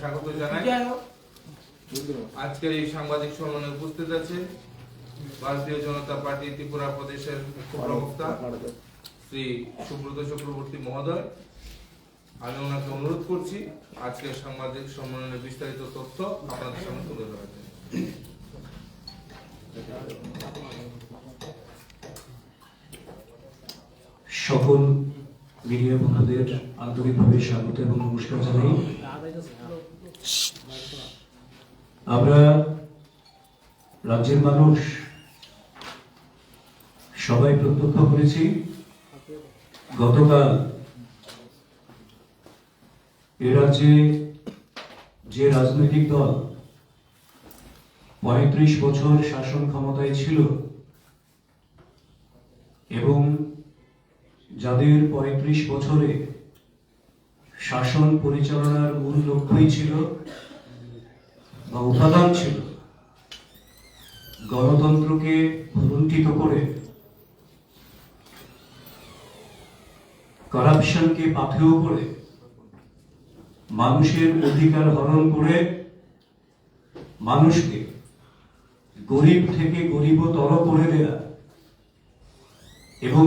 স্বাগত জানাই। আজকের এই সাংবাদিক সম্মেলনে উপস্থিত আছে ভারতীয় জনতা পার্টি ত্রিপুরা প্রদেশের মুখ্য প্রবক্তা শ্রী সুব্রত চক্রবর্তী মহোদয়। আমি ওনাকে অনুরোধ করছি আজকের সাংবাদিক সম্মেলনের বিস্তারিত তথ্য আপনাদের সামনে তুলে ধরার জন্য। সকল মিডিয়া বন্ধুদের আন্তরিকভাবে স্বাগত এবং নমস্কার জানাই। আমরা রাজ্যের মানুষ, সবাই প্রত্যক্ষ করেছি, গতকাল এ রাজ্যে যে রাজনৈতিক দল পঁয়ত্রিশ বছর শাসন ক্ষমতায় ছিল এবং যাদের পঁয়ত্রিশ বছরে শাসন পরিচালনার মূল লক্ষ্যই ছিল বা উপাদান ছিল, গণতন্ত্রকে ভুলুণ্ঠিত করে করাপশনকে পাথেয় করে মানুষের অধিকার হরণ করে মানুষকে গরিব থেকে গরিবতর করে দেয়া এবং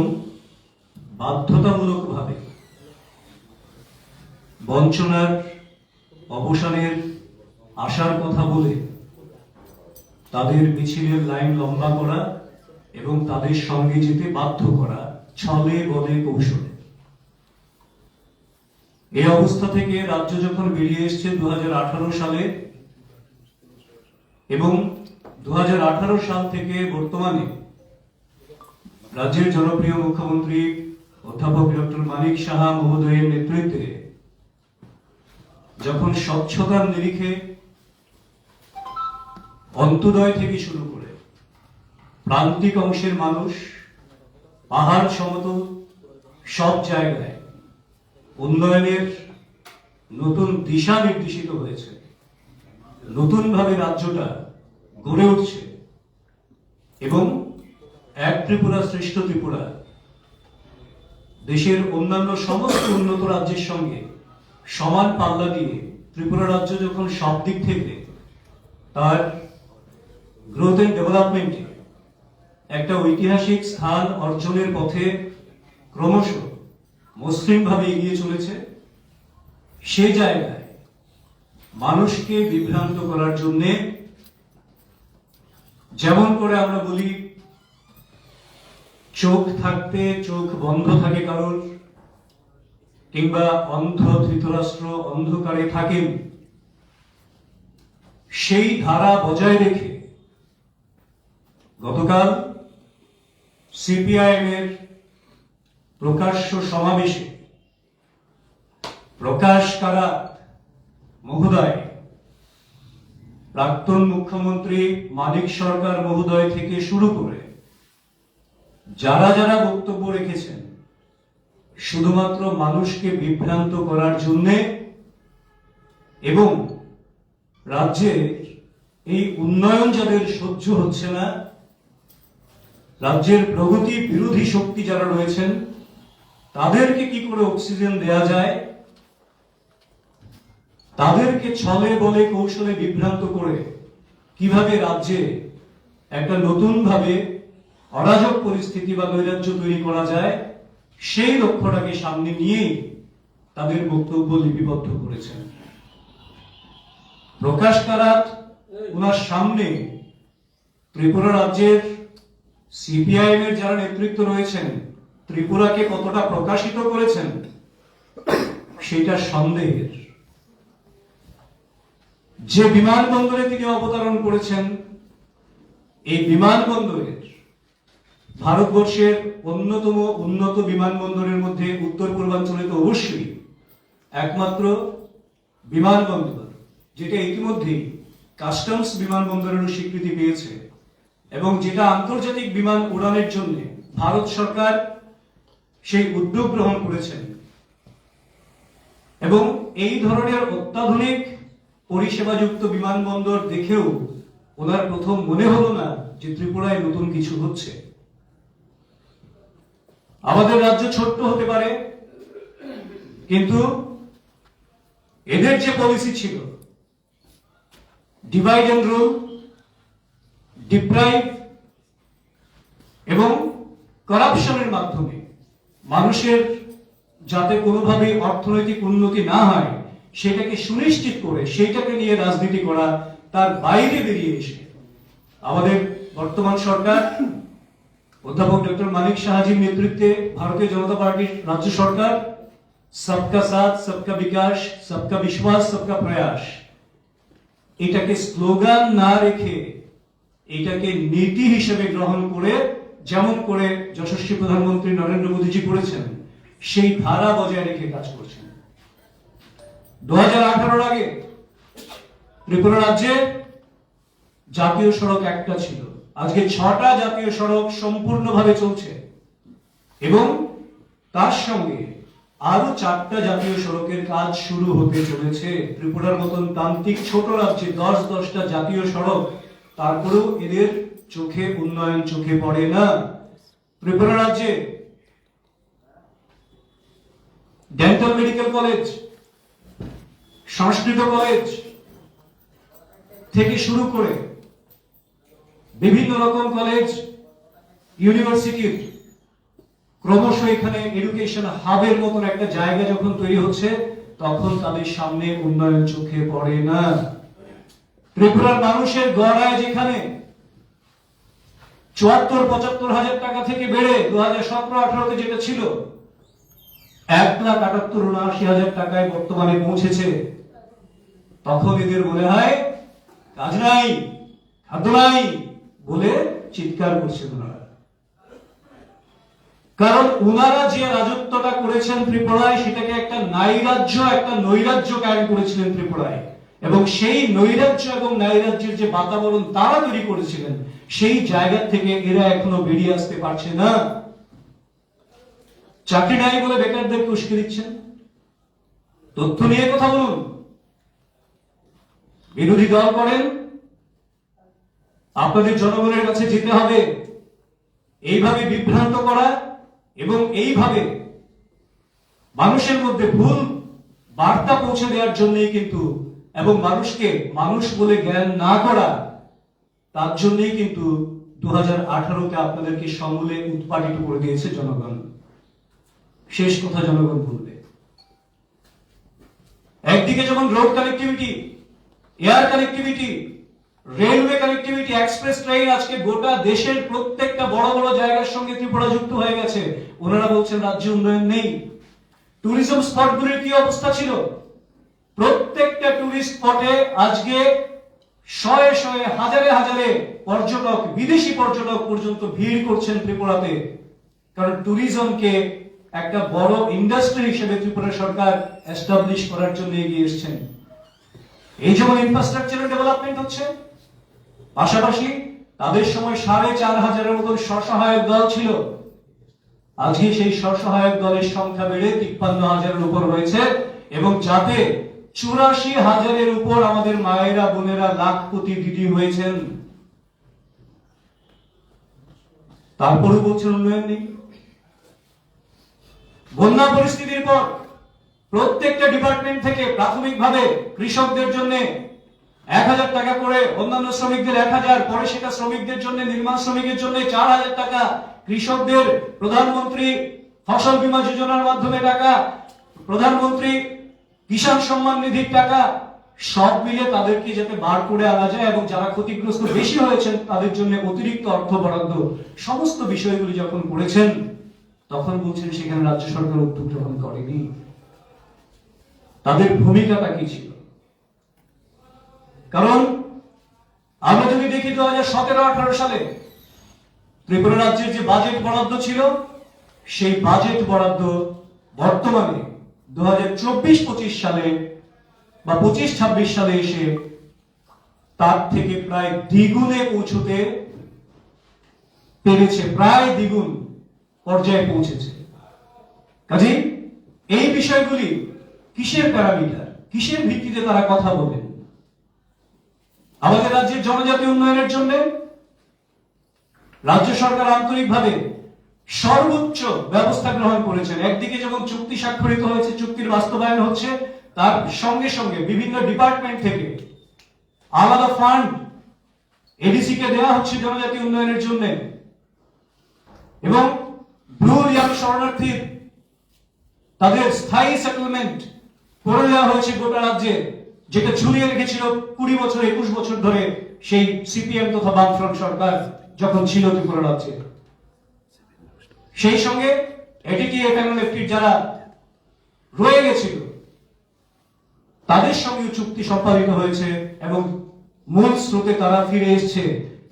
বাধ্যতামূলকভাবে বঞ্চনার অবসানের আশার কথা বলে তাদের মিছিলের লাইন লম্বা করা এবং তাদের সঙ্গে যেতে বাধ্য করা ছলে বলে কৌশলে। এই অবস্থা থেকে রাজ্য যখন বেরিয়ে এসছে দু সালে এবং দু হাজার আঠারো সাল থেকে বর্তমানে রাজ্যের জনপ্রিয় মুখ্যমন্ত্রী অধ্যাপক ডক্টর মানিক সাহা মহোদয়ের নেতৃত্বে যখন স্বচ্ছতার নিরিখে অন্তদয় থেকে শুরু করে প্রান্তিক অংশের মানুষ, পাহাড় সমতল, সব জায়গায় উন্নয়নের নতুন দিশা নির্দেশিত হয়েছে। নতুনভাবে রাজ্যটা গড়ে উঠছে এবং এক ত্রিপুরা শ্রেষ্ঠ ত্রিপুরা দেশের অন্যান্য সমস্ত উন্নত রাজ্যের সঙ্গে সমান পাল্লা দিয়ে ত্রিপুরা রাজ্য যখন সব দিক থেকে তার গ্রোথ এন্ড ডেভেলপমেন্টে একটা ঐতিহাসিক স্থান অর্জনের পথে ক্রমশ মসৃণভাবে এগিয়ে চলেছে। সে জায়গায় মানুষকে বিভ্রান্ত করার জন্যে যেমন করে আমরা বলি, চোখ থাকতে চোখ বন্ধ থাকে কারোর, কিংবা অন্ধ ধৃতরাষ্ট্র অন্ধকারে থাকেন, সেই ধারা বজায় রেখে গতকাল সিপিআইএম এর প্রকাশ্য সমাবেশে প্রকাশ কারা মহোদয়, প্রাক্তন মুখ্যমন্ত্রী মানিক সরকার মহোদয় থেকে শুরু করে যারা যারা বক্তব্য রেখেছেন, শুধুমাত্র মানুষকে বিভ্রান্ত করার জন্য এবং রাজ্যের এই উন্নয়ন যাদের সহ্য হচ্ছে না রাজ্যের প্রগতি বিরোধী শক্তি যারা রয়েছেন, তাদেরকে কি করে অক্সিজেন দেয়া যায়? তাদেরকে ছলে বলে কৌশলে বিভ্রান্ত করে কীভাবে রাজ্যে একটা নতুন ভাবে অরাজক পরিস্থিতি বা নৈরাজ্য তৈরি করা যায়, সেই লক্ষ্যটাকে সামনে নিয়েই তাদের বক্তব্য লিপিবদ্ধ করেছেন। প্রকাশ কারাত ওনার সামনে ত্রিপুরা রাজ্যের সিপিআইএম এর যারা নেতৃত্ব রয়েছেন, ত্রিপুরাকে কতটা প্রকাশিত করেছেন, সেটা সন্দেহের। যে বিমানবন্দরে তিনি অবতরণ করেছেন, এই বিমানবন্দরের ভারতবর্ষের অন্যতম উন্নত বিমানবন্দরের মধ্যে উত্তর পূর্বাঞ্চলে তো অবশ্যই একমাত্র বিমানবন্দর, যেটা ইতিমধ্যেই কাস্টমস বিমানবন্দরেরও স্বীকৃতি পেয়েছে। এবং যেটা আন্তর্জাতিক বিমান উড়ানের জন্য ভারত সরকার সেই উদ্যোগ গ্রহণ করেছেন। এবং এই ধরনের অত্যাধুনিক পরিষেবাযুক্ত বিমানবন্দর দেখেও ওনার প্রথম মনে হলো না যে ত্রিপুরায় নতুন কিছু হচ্ছে। আমাদের রাজ্য ছোট্ট হতে পারে, কিন্তু এদের যে পলিসি ছিল ডিভাইড অ্যান্ড রুল ডিপ্রাইভ এবং করাপশনের মাধ্যমে মানুষের যাতে কোনোভাবে অর্থনৈতিক উন্নতি না হয়, সেটাকে সুনিশ্চিত করে, সেইটাকে নিয়ে রাজনীতি করা তার বাইরে বেরিয়ে এসে আমাদের বর্তমান সরকার, অধ্যাপক ডক্টর মানিক সাহাজির নেতৃত্বে ভারতীয় জনতা পার্টির রাজ্য সরকার, সবকা সাথ, সবকা বিকাশ, সবকা বিশ্বাস, সবকা প্রয়াস। এটাকে স্লোগান না রেখে এটাকে নীতি হিসেবে গ্রহণ করে, যেমন করে যশস্বী প্রধানমন্ত্রী নরেন্দ্র মোদীজি করেছেন, সেই ধারা বজায় রেখে কাজ করছেন। দু হাজার আগে ত্রিপুরা রাজ্যে জাতীয় সড়ক একটা ছিল। আজকে ছটা জাতীয় সড়ক সম্পূর্ণভাবে চলছে। এবং তার সঙ্গে আরও চারটা জাতীয় সড়কের কাজ শুরু হতে চলেছে। ত্রিপুরার মতন তান্ত্রিক ছোট রাজ্যে দশ দশটা জাতীয় সড়ক তারপরেও এদের চোখে উন্নয়ন চোখে পড়ে না। ত্রিপুরা রাজ্যে dental medical college Sanskrit college থেকে শুরু করে বিভিন্ন রকম কলেজ ইউনিভার্সিটির ক্রমশ এখানে এডুকেশন হাবের মতন একটা জায়গা যখন তৈরি হচ্ছে, তখন তাদের সামনে উন্নয়ন চোখে পড়ে না। ত্রিপুরার মানুষের গড়ায় যেখানে চুয়াত্তর, পঁচাত্তর হাজার টাকা থেকে বেড়ে দু হাজার সতেরো, আঠারোতে যেটা ছিল, এক লাখ আটাত্তর, উনআশি হাজার টাকায় বর্তমানে পৌঁছেছে। তখন এদের মনে হয়, কাজ নাই, খাদ্য নাই বলে চিৎকার করছে ওনারা। কারণ ওনারা যে রাজত্বটা করেছেন ত্রিপুরায়, সেটাকে একটা নাইরাজ্য একটা নৈরাজ্য কায়েম করেছিলেন ত্রিপুরায়। এবং সেই নৈরাজ্য এবং নাইরাজ্যের যে বাতাবরণ তারা তৈরি করেছিলেন, সেই জায়গা থেকে এরা এখনও বেরিয়ে আসতে পারছে না। চাকরি নাই বলে বেকারদেরকে উস্কে দিচ্ছেন? তথ্য নিয়ে কথা বলুন। বিরোধী দল করেন, আপনাদের জনগণের কাছে যেতে হবে। এইভাবে বিভ্রান্ত করা এবং এইভাবে মানুষের মধ্যে ভুল বার্তা পৌঁছে দেওয়ার জন্যই কিন্তু এবং মানুষকে মানুষ বলে জ্ঞান না করা, তার জন্যই কিন্তু দু হাজার আঠারোতে আপনাদেরকে সমূলে উৎপাদিত করে দিয়েছে জনগণ। শেষ কথা জনগণ বলবে। একদিকে যেমন road connectivity, air connectivity, railway connectivity, express train আজকে গোটা দেশের প্রত্যেকটা বড় বড় জায়গার সঙ্গে ত্রিপুরা যুক্ত হয়ে গেছে, ওনারা বলছেন রাজ্য উন্নয়ন নেই। ট্যুরিজম স্পটগুলির কি অবস্থা ছিল? প্রত্যেকটা ট্যুরিস্ট স্পটে আজকে শয়ে শয়ে, হাজারে হাজারে পর্যটক, বিদেশি পর্যটক পর্যন্ত ভিড় করছেন ত্রিপুরাতে। কারণ ট্যুরিজমকে একটা বড় ইন্ডাস্ট্রি হিসেবে ত্রিপুরা সরকার এস্টাবলিশ করার জন্য এগিয়ে এসেছেন। এই যেমন ইনফ্রাস্ট্রাকচারের ডেভেলপমেন্ট হচ্ছে, পাশাপাশি তাদের সময় সাড়ে চার হাজারের মতন স্বসহায়ক দল ছিল। আজকে সেই স্বসহায়ক দলের সংখ্যা বেড়ে তিপ্পান্ন হাজারের উপর রয়েছে এবং যাতে চুরাশি হাজারের উপর আমাদের মায়েরা, বোনেরা লাখপতি দিদি হয়েছেন। তারপরে বলছেন উন্নয়ন নেই। বন্যা পরিস্থিতির পর প্রত্যেকটা ডিপার্টমেন্ট থেকে প্রাথমিকভাবে কৃষকদের জন্য এক হাজার টাকা করে অন্যান্য শ্রমিকদের এক হাজার, পরে সেটা শ্রমিকদের জন্য, নির্মাণ শ্রমিকের জন্য চার হাজার টাকা, কৃষকদের প্রধানমন্ত্রী ফসল বীমা যোজনার মাধ্যমে টাকা, প্রধানমন্ত্রী কিষাণ সম্মান নিধির টাকা সব মিলে তাদেরকে যাতে বার করে আনা যায় এবং যারা ক্ষতিগ্রস্ত বেশি হয়েছেন, তাদের জন্য অতিরিক্ত অর্থ বরাদ্দ সমস্ত বিষয়গুলি যখন করেছেন, তখন বলছেন সেখানে রাজ্য সরকার উদ্যোগ গ্রহণ করেনি। তাদের ভূমিকাটা কি ছিল? কারণ, আমরা যদি দেখি দু হাজার সতেরো, আঠারো সালে ত্রিপুরা রাজ্যের যে বাজেট বরাদ্দ ছিল, সেই বাজেট বরাদ্দ বর্তমানে দু চব্বিশ পঁচিশ সালে বা পঁচিশ ছাব্বিশ সালে এসে তার থেকে প্রায় দ্বিগুণে পৌঁছতে পেরেছে, প্রায় দ্বিগুণ পর্যায়ে পৌঁছেছে। কাজে, এই বিষয়গুলি কিসের প্যারামিটার? কিসের ভিত্তিতে তারা কথা বলেন আমাদের রাজ্যের জনজাতি উন্নয়নের জন্য রাজ্য সরকার আন্তরিকভাবে সর্বোচ্চ ব্যবস্থা গ্রহণ করেছেন। একদিকে যেমন চুক্তি স্বাক্ষরিত হয়েছে, চুক্তির বাস্তবায়ন হচ্ছে, তার সঙ্গে সঙ্গে বিভিন্ন ডিপার্টমেন্ট থেকে আলাদা ফান্ড এডিসি কে দেওয়া হচ্ছে জনজাতি উন্নয়নের জন্য। এবং ব্লু শরণার্থীর তাদের স্থায়ী সেটেলমেন্ট করে দেওয়া হয়েছে গোটা রাজ্যে, যেটা ঝুলিয়ে রেখেছিল কুড়ি বছর, একুশ বছর ধরে সেই সিপিএম তথা বামফ্রন্ট সরকার যখন ছিল ত্রিপুরা রাজ্যে। সেই সঙ্গে এফএমএফটির যারা রয়ে গেছিল, তাদের সঙ্গে চুক্তি সম্পাদিত হয়েছে এবং মূল স্রোতে তারা ফিরে এসেছে।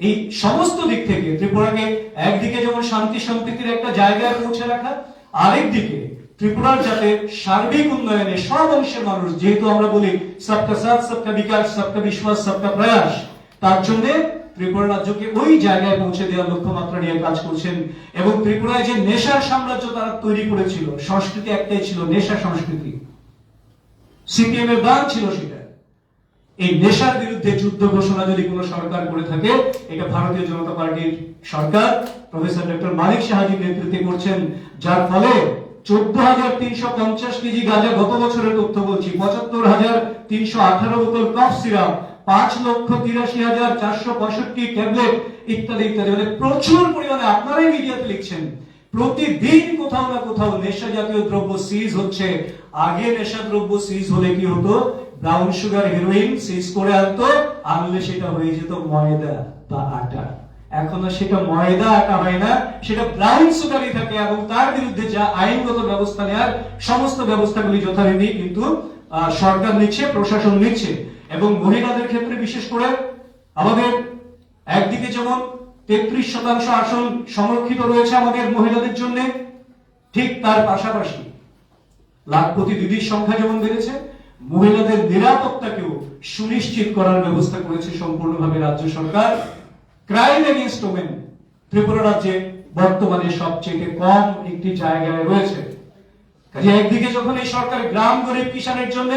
এই সমস্ত দিক থেকে ত্রিপুরাকে একদিকে যেমন শান্তি সম্প্রীতির একটা জায়গায় পৌঁছে রাখা আরেকদিকে ত্রিপুরার যাতে সার্বিক উন্নয়নে সব অংশের মানুষ, যেহেতু আমরা বলি সবকা সাথ, সবকা বিকাশ, সবকা বিশ্বাস, সবকা প্রয়াস, তার জন্য ত্রিপুরা রাজ্যকে ওই জায়গায় পৌঁছে দেওয়ার লক্ষ্যমাত্রা নিয়ে কাজ করছেন এবং ত্রিপুরায় যে নেশার সাম্রাজ্য তারা তৈরি করেছিল, সংস্কৃতি একটাই ছিল নেশা সংস্কৃতি। সিপিএম এর গান ছিল সেটা। এই নেশার বিরুদ্ধে যুদ্ধ ঘোষণা যদি কোনো সরকার করে থাকে, এটা ভারতীয় জনতা পার্টির সরকার, প্রফেসর ডক্টর মানিক সাহাজির নেতৃত্বে করছেন, যার ফলে চোদ্দ হাজার তিনশো পঞ্চাশ কেজি গাঁজা গত বছরের তথ্য বলছি, পঁচাত্তর হাজার তিনশো আঠারো বোতল কফ সিরাপ পাঁচ লক্ষ তিরাশি হাজার চারশো পঁয়ষট্টি ট্যাবলেট ইত্যাদি ইত্যাদি। মানে প্রচুর পরিমাণে আপনারাই মিডিয়াতে লিখছেন। প্রতিদিন কোথাও না কোথাও নেশা জাতীয় দ্রব্য সিজ হচ্ছে। আগে নেশা দ্রব্য সিজ হলে কি হতো? ব্রাউন সুগার সিজ করে আনতো, আনলে সেটা হয়ে যেত ময়দা বা আটা। এখন সেটা ময়দা, আটা হয় না, সেটা ব্রাউন সুগারই থাকে এবং তার বিরুদ্ধে যা আইনগত ব্যবস্থা নেওয়ার সমস্ত ব্যবস্থাগুলি যথারীতি কিন্তু সরকার নিচ্ছে, প্রশাসন নিচ্ছে। এবং মহিলাদের ক্ষেত্রে বিশেষ করে আমাদের একদিকে যেমন তেত্রিশ শতাংশ আসন সংরক্ষিত রয়েছে আমাদের মহিলাদের জন্য, ঠিক তার পাশাপাশি লাখপতি দিদির সংখ্যা যেমন বেড়েছে, মহিলাদের নিরাপত্তাকেও সুনিশ্চিত করার ব্যবস্থা করেছে সম্পূর্ণভাবে রাজ্য সরকার। ক্রাইম এগেনস্ট ওমেন ত্রিপুরা রাজ্যে বর্তমানে সবচেয়ে কম একটি জায়গায় রয়েছে। কাজে একদিকে যখন এই সরকার গ্রাম গরিব কিষানের জন্য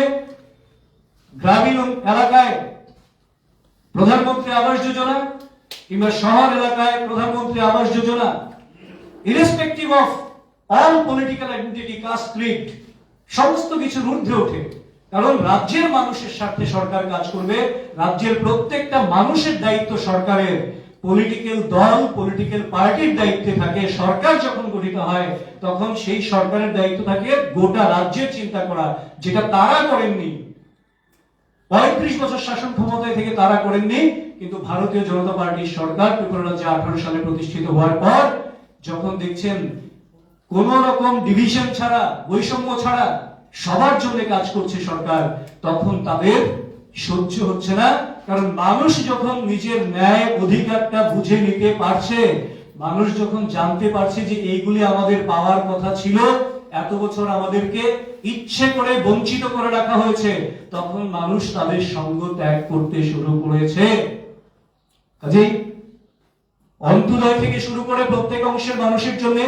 গ্রামীণ এলাকায় প্রধানমন্ত্রী আবাস যোজনা কিংবা শহর এলাকায় Pradhanmantri Awas Yojana irrespective of all political identity caste creed সমস্ত কিছুর ঊর্ধ্বে ওঠে। কারণ রাজ্যের মানুষের স্বার্থে সরকার কাজ করবে, রাজ্যের প্রত্যেকটা মানুষের দায়িত্ব সরকারের। পলিটিক্যাল দল পলিটিক্যাল পার্টির দায়িত্বে থাকে, সরকার যখন গঠিত হয়, তখন সেই সরকারের দায়িত্ব থাকে গোটা রাজ্যের চিন্তা করা যেটা তারা করেননি পঁয়ত্রিশ বছর শাসন ক্ষমতায় থেকে তারা করেননি, কিন্তু ভারতীয় জনতা পার্টির সরকার ত্রিপুরা রাজ্যে আঠারো সালে প্রতিষ্ঠিত হওয়ার পর যখন দেখছেন কোন রকম ডিভিশন ছাড়া, বৈষম্য ছাড়া সবার জন্য কাজ করছে সরকার, তখন তাদের সহ্য হচ্ছে না। কারণ মানুষ যখন নিজের ন্যায় অধিকারটা বুঝে নিতে পারছে, মানুষ যখন জানতে পারছে যে এইগুলি আমাদের পাওয়ার কথা ছিল এত বছর আমাদেরকে ইচ্ছে করে বঞ্চিত করে রাখা হয়েছে, তখন মানুষ তাদের সঙ্গ ত্যাগ করতে শুরু করেছে। কাজেই অন্তোদয় থেকে শুরু করে প্রত্যেক অংশের মানুষের জন্য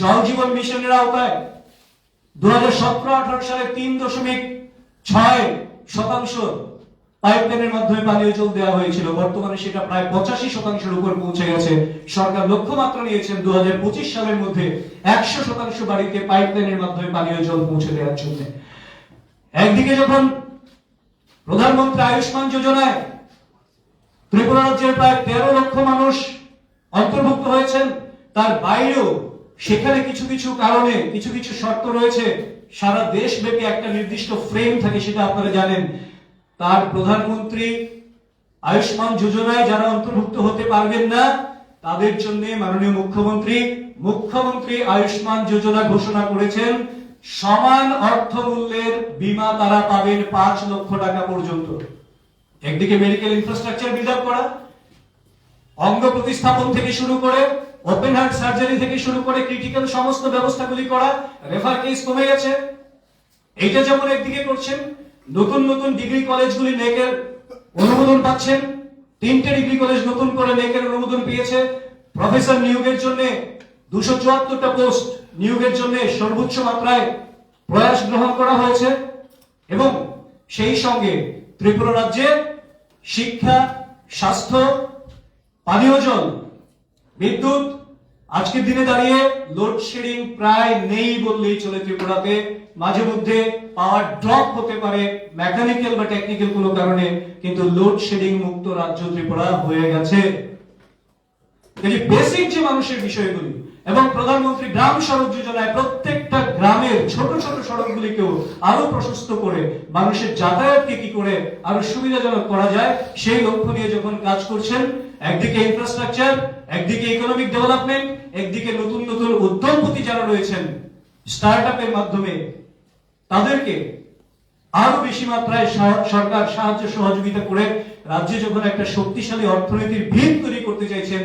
জল জীবন মিশনের আওতায় দু হাজার সতেরো আঠারো সালে তিন দশমিক ছয় শতাংশ পাইপলাইনের মাধ্যমে পানীয় জল দেওয়া হয়েছিল। বর্তমানে সেটা প্রায় পঁচাশি শতাংশের উপর পৌঁছে গেছে। সরকার লক্ষ্যমাত্রা নিয়েছেন দু হাজার পঁচিশ সালের মধ্যে একশো শতাংশ বাড়িতে পাইপলাইনের মাধ্যমে পানীয় জল পৌঁছে দেওয়ার জন্য। একদিকে যখন প্রধানমন্ত্রী আয়ুষ্মান যোজনায় ত্রিপুরা রাজ্যের প্রায় তেরো লক্ষ মানুষ অন্তর্ভুক্ত হয়েছেন, তার বাইরেও সেখানে কিছু কিছু কারণে কিছু কিছু শর্ত রয়েছে। সারা দেশব্যাপী একটা নির্দিষ্ট ফ্রেম থাকে, সেটা আপনারা জানেন। তার প্রধানমন্ত্রী আয়ুষ্মান যোজনায় যারা অন্তর্ভুক্ত হতে পারবেন না, তাদের জন্য মাননীয় মুখ্যমন্ত্রী মুখ্যমন্ত্রী আয়ুষ্মান যোজনা ঘোষণা করেছেন, সমান অর্থমূল্যের বীমা তারা পাবেন পাঁচ লক্ষ টাকা পর্যন্ত। একদিকে মেডিকেল ইনফ্রাস্ট্রাকচার বিল্ড আপ করা, অঙ্গ প্রতিস্থাপন থেকে শুরু করে ওপেন হার্ট সার্জারি থেকে শুরু করে ক্রিটিক্যাল সমস্ত ব্যবস্থাগুলি করা রেফার কেস কমে গেছে। এইটা যেমন একদিকে করছেন নতুন নতুন ডিগ্রি কলেজগুলি নেকের অনুমোদন পাচ্ছেন তিনটে ডিগ্রি কলেজ নতুন করে নেকের অনুমোদন পেয়েছে। প্রফেসর নিয়োগের জন্য দুশো চুয়াত্তরটা পোস্ট নিয়োগের জন্য সর্বোচ্চ মাত্রায় প্রয়াস গ্রহণ করা হয়েছে এবং সেই সঙ্গে ত্রিপুরা রাজ্যে শিক্ষা, স্বাস্থ্য, পানীয় জল, বিদ্যুৎ আজকের দিনে দাঁড়িয়ে লোডশেডিং প্রায় নেই বললেই চলে ত্রিপুরাতে। মাঝে মধ্যে পাওয়ার ড্রপ হতে পারে মেকানিক্যাল বা টেকনিক্যাল কোনো কারণে, কিন্তু লোডশেডিং মুক্ত রাজ্য ত্রিপুরা হয়ে গেছে। বেসিক যে মানুষের বিষয়গুলি, এবং প্রধানমন্ত্রী গ্রাম সড়ক যোজনায় প্রত্যেকটা গ্রামের ছোট ছোট সড়কগুলিকেও আরও প্রশস্ত করে মানুষের যাতায়াতকে কি করে আরও সুবিধাজনক করা যায়, সেই লক্ষ্য নিয়ে যখন কাজ করছেন, একদিকে ইনফ্রাস্ট্রাকচার একদিকে ইকোনমিক ডেভেলপমেন্ট একদিকে নতুন নতুন উদ্যমপতি যারা রয়েছেন স্টার্ট আপের মাধ্যমে, তাদেরকে আরও বেশি মাত্রায় সরকার সাহায্য সহযোগিতা করে রাজ্যে যখন একটা শক্তিশালী অর্থনীতির ভিত তৈরি করতে চাইছেন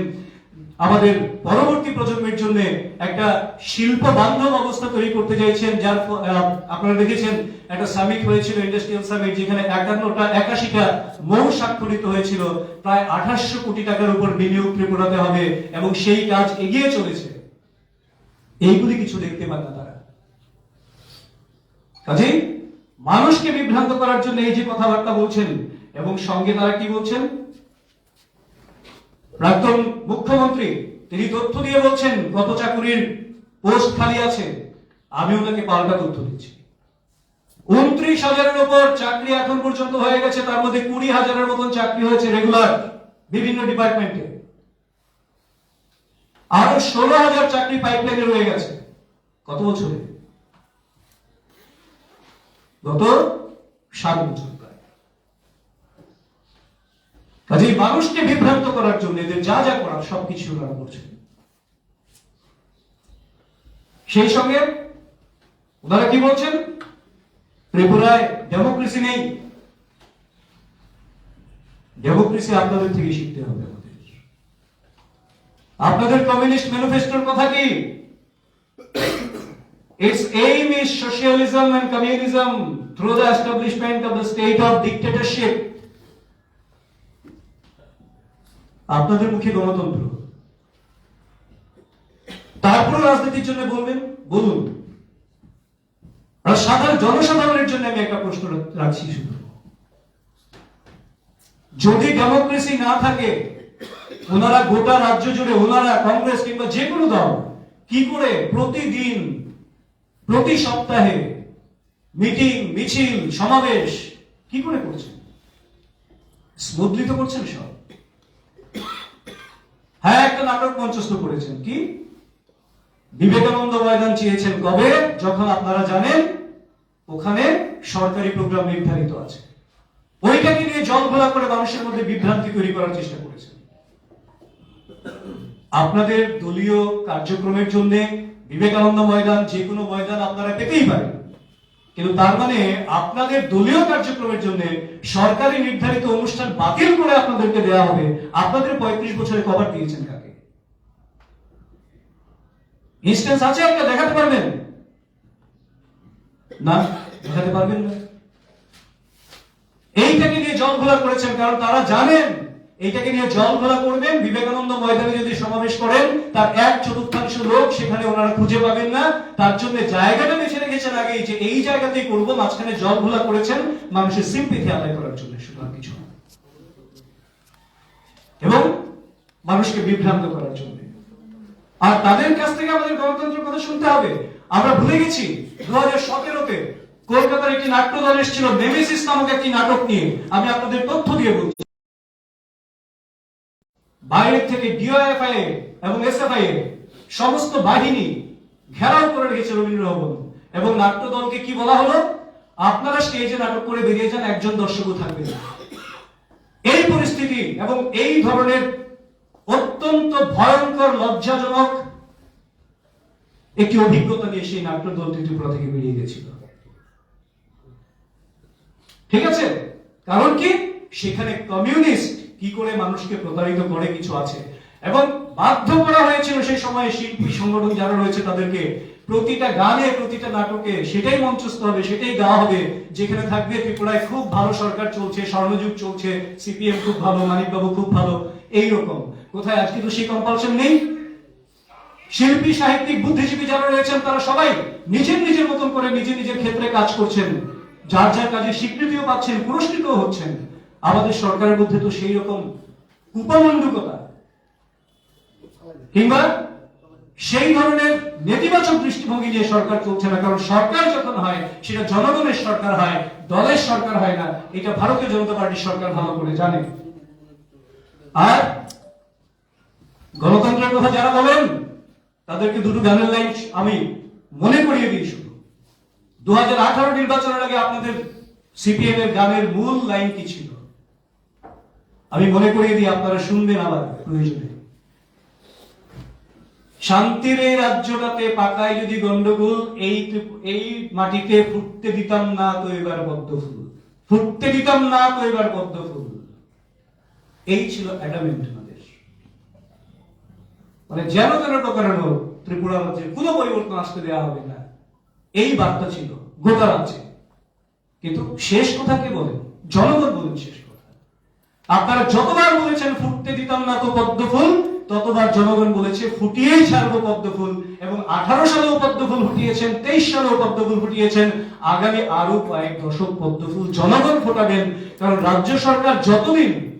আমাদের পরবর্তী প্রজন্মের জন্য একটা শিল্প বান্ধব অবস্থা তৈরি করতে চাইছেন, যার আপনারা দেখেছেন, একটা সামিট হয়েছিল ইন্ডাস্ট্রিয়াল সামিট যেখানে একান্নটা একাশিটা মৌ স্বাক্ষরিত হয়েছিল। প্রায় আঠাশশো কোটি টাকার উপর বিনিয়োগ ত্রিপুরাতে হবে এবং সেই কাজ এগিয়ে চলেছে। এইগুলি কিছু দেখতে পান না তারা। কাজেই মানুষকে বিভ্রান্ত করার জন্য এই যে কথাবার্তা বলছেন, এবং সঙ্গে তারা কি বলছেন? প্রাক্তন মুখ্যমন্ত্রী, তিনি তথ্য দিয়ে বলছেন কত চাকুরির পোস্ট খালি আছে আমি ওনাকে পাল্টা তথ্য দিচ্ছি। উনত্রিশ হাজারের উপর চাকরি এখন পর্যন্ত হয়ে গেছে, তার মধ্যে কুড়ি হাজারের মতন চাকরি হয়েছে রেগুলার বিভিন্ন ডিপার্টমেন্টে। আরও ষোলো হাজার চাকরি পাইপলাইনে রয়ে গেছে, কত বছরে? গত সাত বছর। কাজেই মানুষকে বিভ্রান্ত করার জন্য এদের যা যা করার সবকিছু ওনারা করছেন। সেই সঙ্গে ওনারা কি বলছেন? ত্রিপুরায় ডেমোক্রেসি নেই। ডেমোক্রেসি আপনাদের থেকে শিখতে হবে আমাদের। আপনাদের কমিউনিস্ট ম্যানিফেস্টোর কথা কি? Its aim is socialism and communism through the establishment of the state of dictatorship. আপনাদের মুখে গণতন্ত্র। তারপর রাজনীতির জন্য বলবেন, বলুন, সাধারণ, জনসাধারণের জন্য আমি একটা প্রশ্ন রাখছি শুধু। যদি ডেমোক্রেসি না থাকে, ওনারা গোটা রাজ্য জুড়ে, ওনারা কংগ্রেস কিংবা যে কোনো দল, কি করে প্রতিদিন, প্রতি সপ্তাহে মিটিং, মিছিল, সমাবেশ, কি করে করছেন? স্মুথলি তো করছেন সব। একটা নাটক মঞ্চস্থ করেছেন কি? বিবেকানন্দ ময়দান চেয়েছেন কবে? যখন আপনারা জানেন, ওখানে সরকারি প্রোগ্রাম নির্ধারিত আছে। ওইটাকে নিয়ে জল ঘোলা করে মানুষের মধ্যে বিভ্রান্তি তৈরি করার চেষ্টা করেছেন। আপনাদের দলীয় কার্যক্রমের জন্য বিবেকানন্দ ময়দান যে কোনো ময়দান আপনারা পেতেই পারেন। কিন্তু তার মানে আপনাদের দলীয় কার্যক্রমের জন্য সরকারি নির্ধারিত অনুষ্ঠান বাতিল করে আপনাদেরকে দেওয়া হবে। আপনাদের পঁয়ত্রিশ বছরে কভার দিয়েছেন কাকে ইনস্টেন্স আছে একটা দেখাতে পারবেন? না, দেখাতে পারবেন না। এইটাকে নিয়ে জল ঘোলা করেছেন, কারণ তারা জানেন, এইটাকে নিয়ে জল ঘোলা করবেন, বিবেকানন্দ ময়দানে যদি সমাবেশ করেন, তার এক চতুর্থাংশ লোক সেখানে ওনারা খুঁজে পাবেন না। তার জন্য জায়গাটা বেছে রেখেছেন আগে যে এই জায়গাতেই করব, মাঝখানে জল ঘোলা করেছেন, মানুষের সিম্পিথি আদায় করার জন্য, শুধু আর কিছু এবং মানুষকে বিভ্রান্ত করার জন্য। আর তাদের কাছ থেকে আমাদের গণতন্ত্রের কথা শুনতে হবে। আমরা ভুলে গেছি দু হাজার সতেরোতে কলকাতার একটি নাট্য দল এসেছিল, নেমেসিস নামক একটি নাটক নিয়ে। আমি আপনাদের তথ্য দিয়ে বলছি। বাইরের থেকে ডিওএফআই এবং এসএফআই সমস্ত বাহিনী ঘেরাও করে রেখেছে রবীন্দ্র ভবন। এবং নাট্য দলকে কি বলা হলো? আপনারা স্টেজে নাটক করে বেরিয়ে যান, একজন দর্শকও থাকবে এই পরিস্থিতি এবং এই ধরনের অত্যন্ত ভয়ঙ্কর, লজ্জাজনক একটি অভিজ্ঞতা নিয়ে সেই নাট্য দল ত্রিপুরা থেকে বেরিয়ে গেছিল। ঠিক আছে? কারণ কি? সেখানে কমিউনিস্ট কি করে মানুষকে প্রতারিত করে কিছু আছে। এবং বাধ্য করা হয়েছিল সেই সময়ে শিল্পী সংগঠন যারা রয়েছে তাদেরকে প্রতিটা গানে, প্রতিটা নাটকে সেটাই মঞ্চস্থ হবে, সেটাই গাওয়া হবে। যেখানে থাকবে ত্রিপুরায় খুব ভালো সরকার চলছে, স্বর্ণযুগ চলছে, সিপিএম খুব ভালো, মানিকবাবু খুব ভালো, এইরকম। কোথায় আজকে তো সেই কম্পালশন নেই? শিল্পী, সাহিত্যিক, বুদ্ধিজীবী যারা রয়েছেন, তারা সবাই নিজের নিজের মতন করে নিজের নিজের ক্ষেত্রে কাজ করছেন। যার যার কাজে স্বীকৃতিও পাচ্ছেন, পুরস্কৃতও হচ্ছেন। আমাদের সরকারের মধ্যে তো সেই রকম কুপমণ্ডুকতা। কিংবা সেই ধরনের নেতিবাচক দৃষ্টিভঙ্গি নিয়ে সরকার চলছে না, কারণ সরকার যখন হয়, সেটা জনগণের সরকার হয়, দলের সরকার হয় না, এটা ভারতীয় জনতা পার্টির সরকার ভালো করে জানে। আর গণতন্ত্রের কথা যারা বলেন, তাদেরকে দুটো গানের লাইন আমি মনে করিয়ে দিই শুধু। দু নির্বাচনের আগে আপনাদের সিপিএম এর গানের মূল লাইন কি ছিল? আমি মনে করিয়ে দিই, আপনারা শুনবেন আবার প্রয়োজনে। শান্তির এই রাজ্যটাতে পাকায় যদি গন্ডগোল, এই এই মাটিতে ফুটতে দিতাম না তো এবার পদ্ম ফুল ফুটতে দিতাম না তো এবার পদ্ম ফুল এই ছিল অ্যাডামেন্ট আমাদের মানে যেন তেন প্রকারেণ ত্রিপুরা রাজ্যের কোনো পরিবর্তন আসতে দেওয়া হবে না। এই বার্তা ছিল, গোটা রাজ্যে। কিন্তু শেষ কথা কে বলেন? জনগণ বলেন শেষ কথা। আপনারা যতবার বলেছেন, ফুটতে দিতাম না তো পদ্ম ফুল, ততবার জনগণ বলেছে, ফুটিয়েই ছাড়বো পদ্ম ফুল। এবং আঠারো সালেও পদ্ম ফুল ফুটিয়েছেন, তেইশ সালেও পদ্ম ফুল ফুটিয়েছেন। আগামী আরও কয়েক দশক পদ্ম ফুল জনগণ ফোটাবেন। কারণ রাজ্য সরকার যতদিন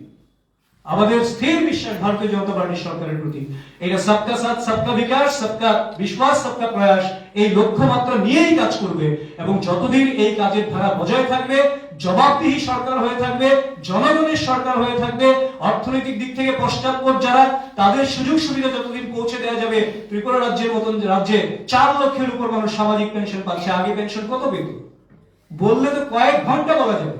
আমাদের স্থির বিশ্বাস ভারতীয় জনতা পার্টির সরকারের প্রতি। এটা সবকা সাথ, সবকা বিকাশ, সবকা বিশ্বাস, সবকা প্রয়াস, এই লক্ষ্যমাত্রা নিয়েই কাজ করবে এবং যতদিন এই কাজের ধারা বজায় থাকবে, জবাবদিহি সরকার হয়ে থাকবে, জনগণের সরকার হয়ে থাকবে, অর্থনৈতিক দিক থেকে পশ্চাৎপদ যারা, তাদের সুযোগ সুবিধা যতদিন পৌঁছে দেওয়া যাবে, ত্রিপুরা রাজ্যের মতন রাজ্যে চার লক্ষের উপর মানুষ সামাজিক পেনশন পাচ্ছে, আগে পেনশন কত পেত? বললে তো কয়েক ঘণ্টা বলা যাবে।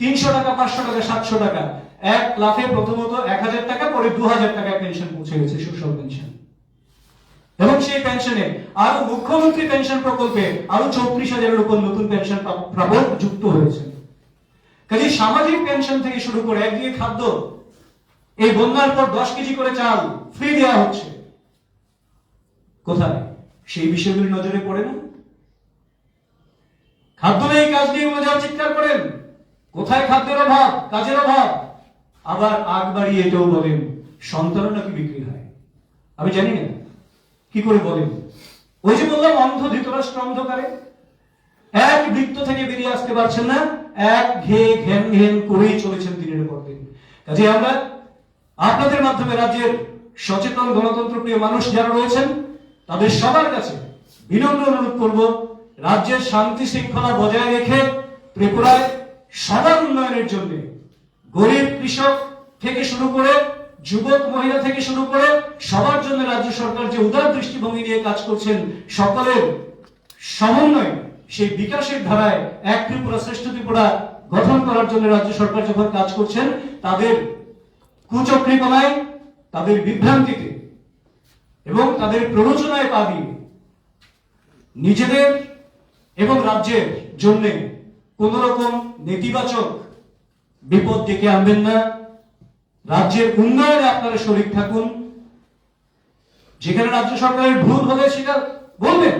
তিনশো টাকা, পাঁচশো টাকা, সাতশো টাকা। এক লাফে প্রথমত এক হাজার টাকা, পরে দু হাজার টাকায় পেনশন পৌঁছে গেছে সোশ্যাল পেনশন এবং সেই পেনশনে আরও মুখ্যমন্ত্রী পেনশন প্রকল্পে আরও চৌত্রিশ হাজারের উপর নতুন পেনশন প্রাপক যুক্ত হয়েছে। কাজে সামাজিক পেনশন থেকে শুরু করে একদিকে খাদ্য, এই বন্যার পর দশ কেজি করে চাল ফ্রি দেওয়া হচ্ছে। কোথায়? সেই বিষয়গুলি নজরে পড়ে না। খাদ্য নেই কাজ বলে যারা চিৎকার করেন? কোথায় খাদ্যের অভাব, কাজের অভাব? আবার আগ বাড়িয়ে এটাও বলেন সন্তানও নাকি বিক্রি হয়? আমি জানি না, কি করে বলেন? ওই যে বললাম, অন্ধ ধৃতরাষ্ট্র অন্ধকারে। এক বৃত্ত থেকে বেরিয়ে আসতে পারছেন না, এক ঘে ঘেন ঘেন করেই চলেছেন দিনের পর দিন। কাজে আমরা আপনাদের মাধ্যমে রাজ্যের সচেতন গণতন্ত্র প্রিয় মানুষ যারা রয়েছেন, তাদের সবার কাছে বিনম্র অনুরোধ করব, রাজ্যের শান্তি শৃঙ্খলা বজায় রেখে ত্রিপুরায় সবার উন্নয়নের জন্য গরিব কৃষক থেকে শুরু করে, যুবক, মহিলা থেকে শুরু করে, সবার জন্য রাজ্য সরকার যে উদার দৃষ্টিভঙ্গি নিয়ে কাজ করছেন, সকলের সমন্বয় সেই বিকাশের ধারায় এক ত্রিপুরা শ্রেষ্ঠ ত্রিপুরা গঠন করার জন্য রাজ্য সরকার যখন কাজ করছেন, তাদের কুচক্রিপনায় তাদের বিভ্রান্তিতে এবং তাদের প্ররোচনায় পা দিয়ে নিজেদের এবং রাজ্যের জন্য কোন রকম নেতিবাচক বিপদ ডেকে আনবেন না। রাজ্যের উন্নয়নে আপনারা শরিক থাকুন। যেখানে রাজ্য সরকারের ভুল হলে সেটা বলবেন,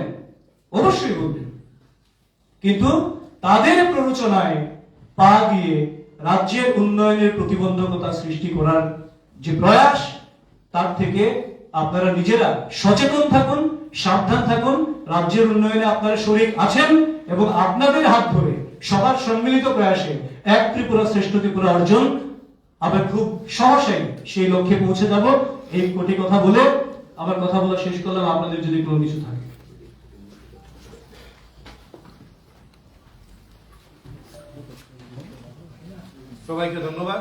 অবশ্যই বলবেন। কিন্তু তাদের প্ররোচনায় পা দিয়ে রাজ্যের উন্নয়নের প্রতিবন্ধকতা সৃষ্টি করার যে প্রয়াস, তার থেকে আপনারা নিজেরা সচেতন থাকুন, সাবধান থাকুন। রাজ্যের উন্নয়নে আপনারা শরিক আছেন এবং আপনাদের হাত ধরে সবার সম্মিলিত প্রয়াসে এক ত্রিপুরা শ্রেষ্ঠ ত্রিপুরা অর্জন, আমরা খুব সহসাই সেই লক্ষ্যে পৌঁছে যাব। এই কোটি কথা বলে আমার কথা বলা শেষ করলাম। আপনাদের যদি কোনো কিছু থাকে। সবাইকে ধন্যবাদ।